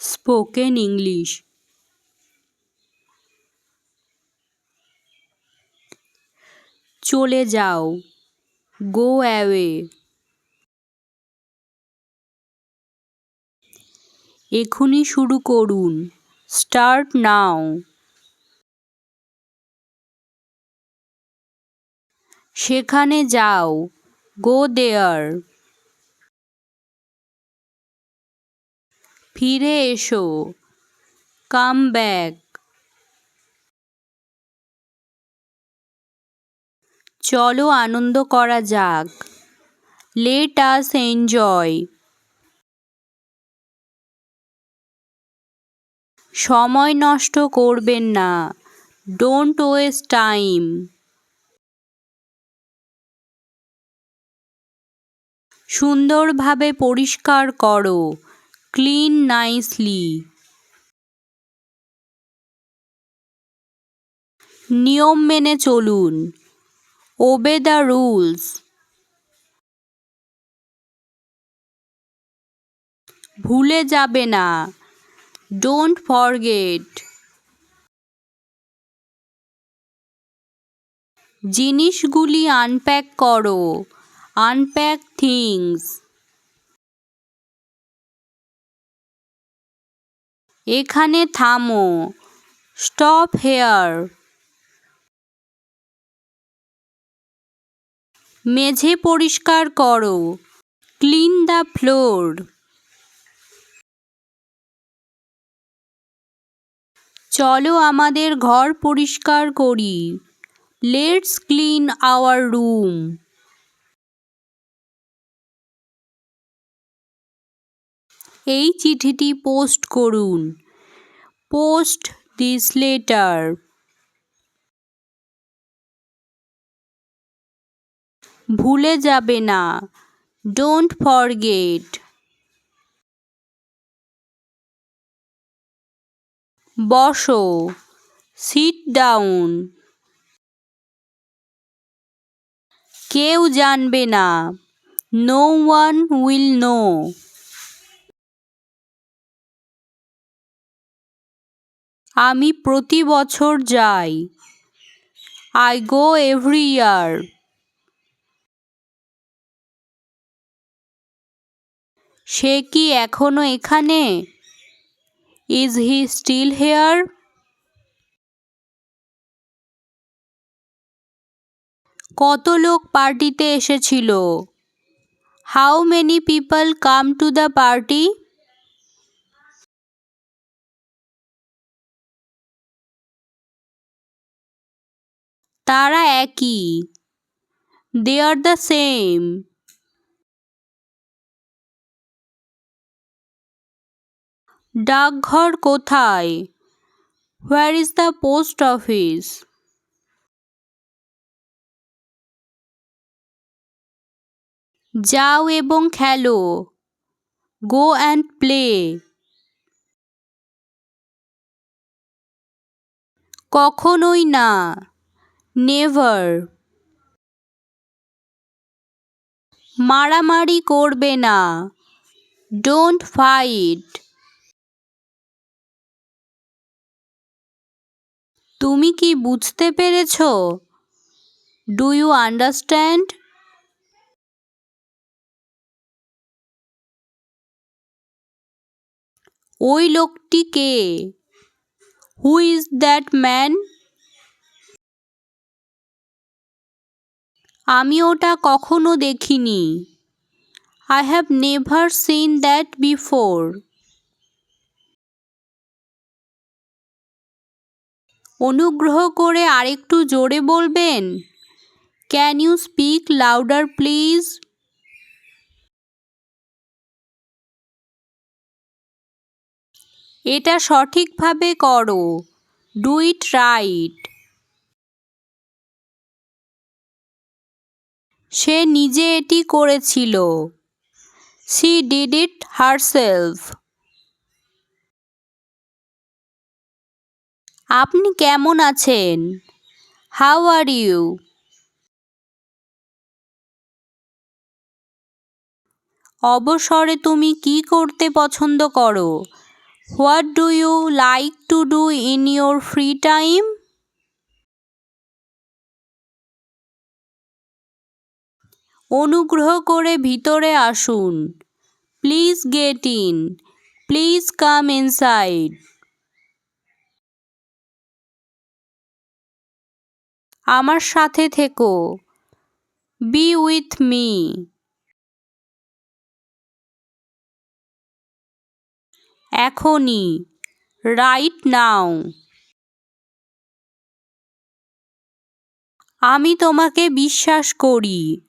Spoken English. চলে যাও। Go away. এখনই শুরু করুন। Start now. সেখানে যাও। Go there. ফিরে এসো। Come back. চলো আনন্দ করা যাক। লেট আস এনজয় সময় নষ্ট করবেন না। ডোন্ট ওয়েস্ট টাইম সুন্দরভাবে পরিষ্কার করো। Clean nicely. নিয়ম মেনে চলুন। Obey the rules. ভুলে যাবে না। Don't forget. জিনিসগুলি আনপ্যাক করো। Unpack things. এখানে থামো। Stop here. মেঝে পরিষ্কার করো। Clean the floor. চলো আমাদের ঘর পরিষ্কার করি। Let's clean our room. এই চিঠিটি পোস্ট করুন। Post this letter. ভুলে যাবে না। Don't forget. বসো। Sit down. কেউ জানবে না। No one will know. আমি প্রতি বছর যাই। আই গো এভরি ইয়ার সে কি এখনও এখানে? ইজ হি স্টিল হেয়ার কত লোক পার্টিতে এসেছিল? How many people come to the party তারা একই। দে আর দ্য সেম ডাকঘর কোথায়? Where is the post office যাও এবং খেলো। গো অ্যান্ড প্লে কখনোই না। নেভার। মারামারি করবে না। ডোন্ট ফাইট তুমি কি বুঝতে পেরেছ? ডু ইউ আন্ডারস্ট্যান্ড ওই লোকটি কে? হু ইজ দ্যাট ম্যান আমি ওটা কখনো দেখিনি। I have never seen that before অনুগ্রহ করে আরেকটু জোরে বলবেন? Can you speak louder please এটা সঠিকভাবে করো। ডু ইট রাইট সে নিজে এটি করেছিল। She did it herself. আপনি কেমন আছেন? How are you? অবসরে তুমি কি করতে পছন্দ করো? What do you like to do in your free time? অনুগ্রহ করে ভিতরে আসুন। Please get in. Please come inside. আমার সাথে থেকো। Be with me. এখনই। Right now. আমি তোমাকে বিশ্বাস করি।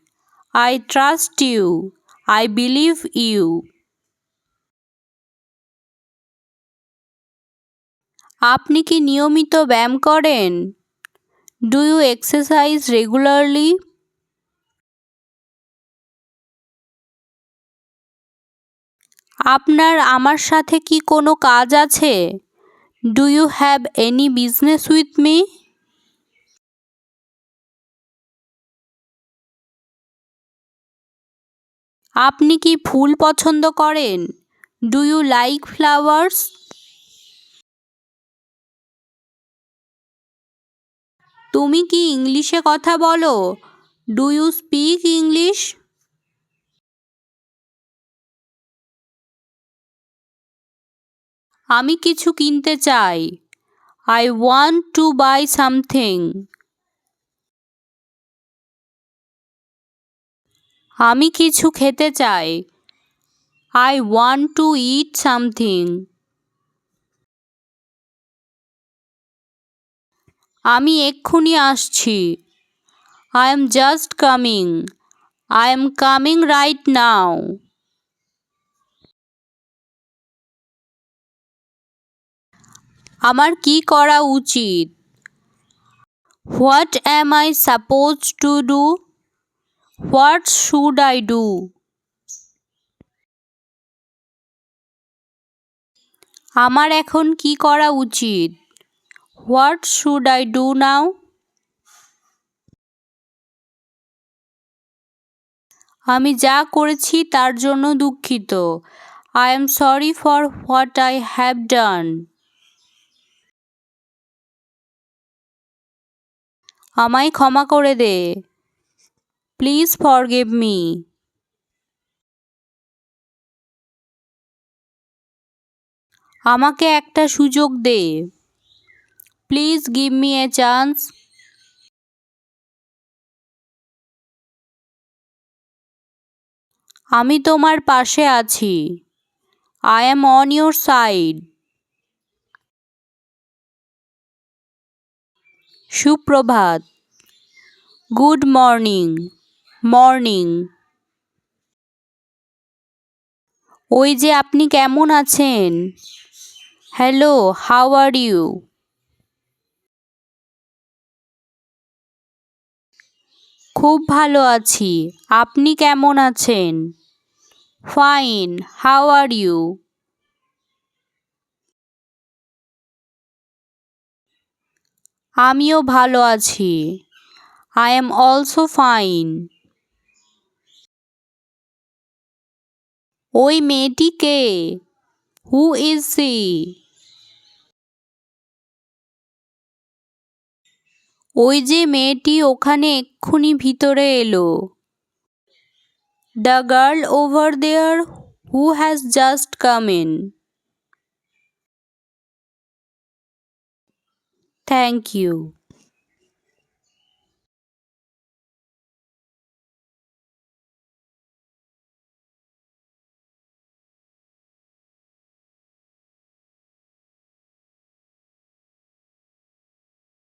I trust you I believe you আপনি কি নিয়মিত ব্যায়াম করেন? ডু ইউ এক্সারসাইজ রেগুলারলি আপনার আমার সাথে কি কোনো কাজ আছে? Do you have any business with me আপনি কি ফুল পছন্দ করেন? ডু ইউ লাইক ফ্লাওয়ার্স তুমি কি ইংলিশে কথা বলো? ডু ইউ স্পিক ইংলিশ আমি কিছু কিনতে চাই। I want to buy something আমি কিছু খেতে চাই। I want to eat something আমি এক্ষুনি আসছি। I am just coming I am coming right now আমার কি করা উচিত? What am I suppose to do what should I do আমার এখন কি করা উচিত? What should I do now আমি যা করেছি তার জন্য দুঃখিত। I am sorry for what I have done আমায় ক্ষমা করে দে। প্লিজ ফরগিভ মি আমাকে একটা সুযোগ দে। Please give me a chance আমি তোমার পাশে আছি। I am on your side সুপ্রভাত। Good morning morning. ওই যে আপনি কেমন আছেন? Hello, how are you? খুব ভালো আছি। আপনি কেমন আছেন? Fine, how are you? আমিও ভালো আছি। I am also fine. ওই মেয়েটিকে। হু ইজ সি ওই যে মেয়েটি ওখানে এক্ষুনি ভিতরে এলো। The girl over there who has just come in thank you